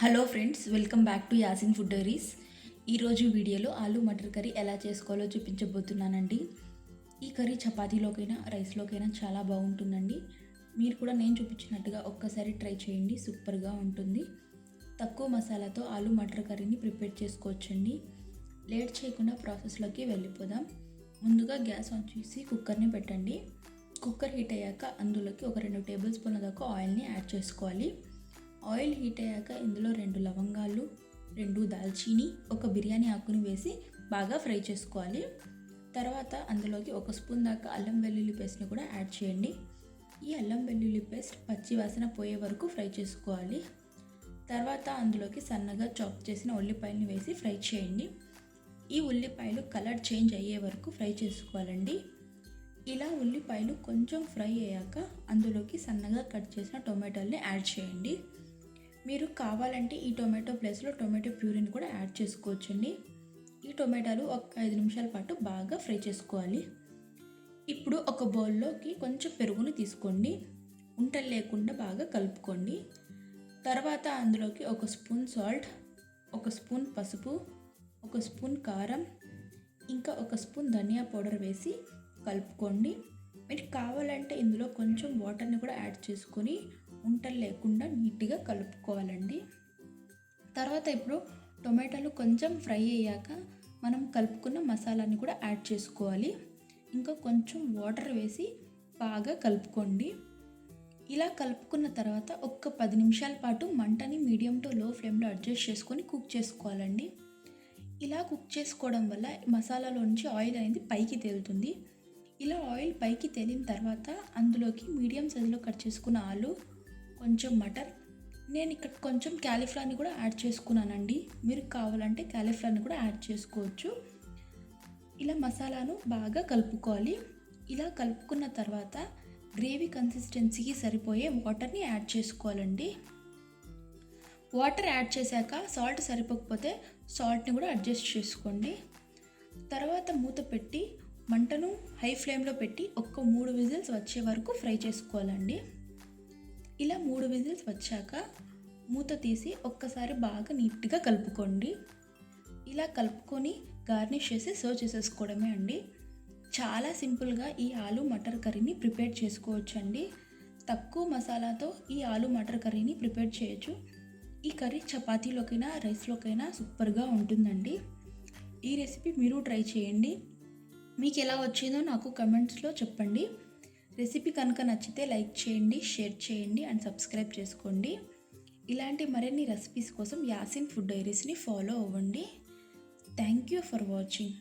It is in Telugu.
Hello friends welcome back to Yasin Food Diaries. ఈరోజు వీడియోలో ఆలు మటర్ కర్రీ ఎలా చేసుకోవాలో చూపించబోతున్నానండి. ఈ కర్రీ చపాతీలోకైనా రైస్లోకైనా చాలా బాగుంటుందండి. మీరు కూడా నేను చూపించినట్టుగా ఒక్కసారి ట్రై చేయండి సూపర్గా ఉంటుంది. తక్కువ మసాలాతో ఆలు మటర్ కర్రీని ప్రిపేర్ చేసుకోవచ్చండి. లేట్ చేయకుండా ప్రాసెస్లోకి వెళ్ళిపోదాం. ముందుగా గ్యాస్ ఆన్ చేసి కుక్కర్ని పెట్టండి. కుక్కర్ హీట్ అయ్యాక అందులోకి ఒక రెండు టేబుల్ స్పూన్ల దాకా ఆయిల్ని యాడ్ చేసుకోవాలి. ఆయిల్ హీట్ అయ్యాక ఇందులో రెండు లవంగాలు రెండు దాల్చీని ఒక బిర్యానీ ఆకుని వేసి బాగా ఫ్రై చేసుకోవాలి. తర్వాత అందులోకి ఒక స్పూన్ దాకా అల్లం వెల్లుల్లి పేస్ట్ని కూడా యాడ్ చేయండి. ఈ అల్లం వెల్లుల్లి పేస్ట్ పచ్చి వాసన పోయే వరకు ఫ్రై చేసుకోవాలి. తర్వాత అందులోకి సన్నగా చాప్ చేసిన ఉల్లిపాయలను వేసి ఫ్రై చేయండి. ఈ ఉల్లిపాయలు కలర్ చేంజ్ అయ్యే వరకు ఫ్రై చేసుకోవాలండి. ఇలా ఉల్లిపాయలు కొంచెం ఫ్రై అయ్యాక అందులోకి సన్నగా కట్ చేసిన టొమాటోల్ని యాడ్ చేయండి. మీరు కావాలంటే ఈ టొమాటో ప్లేస్లో టొమాటో ప్యూరీని కూడా యాడ్ చేసుకోవచ్చండి. ఈ టొమాటోలు ఒక ఐదు నిమిషాల పాటు బాగా ఫ్రై చేసుకోవాలి. ఇప్పుడు ఒక బౌల్లోకి కొంచెం పెరుగును తీసుకోండి. ఉంటలు లేకుండా బాగా కలుపుకోండి. తర్వాత అందులోకి ఒక స్పూన్ సాల్ట్ ఒక స్పూన్ పసుపు ఒక స్పూన్ కారం ఇంకా ఒక స్పూన్ ధనియా పౌడర్ వేసి కలుపుకోండి. మీకు కావాలంటే ఇందులో కొంచెం వాటర్ని కూడా యాడ్ చేసుకొని ఉంటలు లేకుండా నీట్గా కలుపుకోవాలండి. తర్వాత ఇప్పుడు టొమాటోలు కొంచెం ఫ్రై అయ్యాక మనం కలుపుకున్న మసాలాని కూడా యాడ్ చేసుకోవాలి. ఇంకా కొంచెం వాటర్ వేసి బాగా కలుపుకోండి. ఇలా కలుపుకున్న తర్వాత ఒక్క పది నిమిషాల పాటు మంటని మీడియం టు లో ఫ్లేమ్లో అడ్జస్ట్ చేసుకొని కుక్ చేసుకోవాలండి. ఇలా కుక్ చేసుకోవడం వల్ల మసాలాలో నుంచి ఆయిల్ అనేది పైకి తేలుతుంది. ఇలా ఆయిల్ పైకి తేలిన తర్వాత అందులోకి మీడియం సైజులో కట్ చేసుకున్న ఆలు కొంచెం మటర్. నేను ఇక్కడ కొంచెం క్యాలీఫ్లవర్ని కూడా యాడ్ చేసుకున్నానండి. మీరు కావాలంటే క్యాలీఫ్లవర్ని కూడా యాడ్ చేసుకోవచ్చు. ఇలా మసాలాను బాగా కలుపుకోవాలి. ఇలా కలుపుకున్న తర్వాత గ్రేవీ కన్సిస్టెన్సీకి సరిపోయే వాటర్ని యాడ్ చేసుకోవాలండి. వాటర్ యాడ్ చేశాక సాల్ట్ సరిపోకపోతే సాల్ట్ని కూడా అడ్జస్ట్ చేసుకోండి. తర్వాత మూత పెట్టి మంటను హై ఫ్లేమ్లో పెట్టి ఒక్క మూడు విజిల్స్ వచ్చే వరకు ఫ్రై చేసుకోవాలండి. ఇలా మూడు విజిల్స్ వచ్చాక మూత తీసి ఒక్కసారి బాగా నీట్గా కలుపుకోండి. ఇలా కలుపుకొని గార్నిష్ చేసి సర్వ్ చేసేసుకోవడమే అండి. చాలా సింపుల్గా ఈ ఆలు మటర్ కర్రీని ప్రిపేర్ చేసుకోవచ్చు అండి తక్కువ మసాలాతో ఈ ఆలు మటర్ కర్రీని ప్రిపేర్ చేయొచ్చు. ఈ కర్రీ చపాతీలోకైనా రైస్లోకైనా సూపర్గా ఉంటుందండి. ఈ రెసిపీ మీరు ట్రై చేయండి. మీకు ఎలా వచ్చిందో నాకు కమెంట్స్లో చెప్పండి. రెసిపీ కనుక నచ్చితే లైక్ చేయండి షేర్ చేయండి అండ్ సబ్స్క్రైబ్ చేసుకోండి. ఇలాంటి మరిన్ని రెసిపీస్ కోసం యాసిన్ ఫుడ్ డైరీస్ని ఫాలో అవ్వండి. Thank you for watching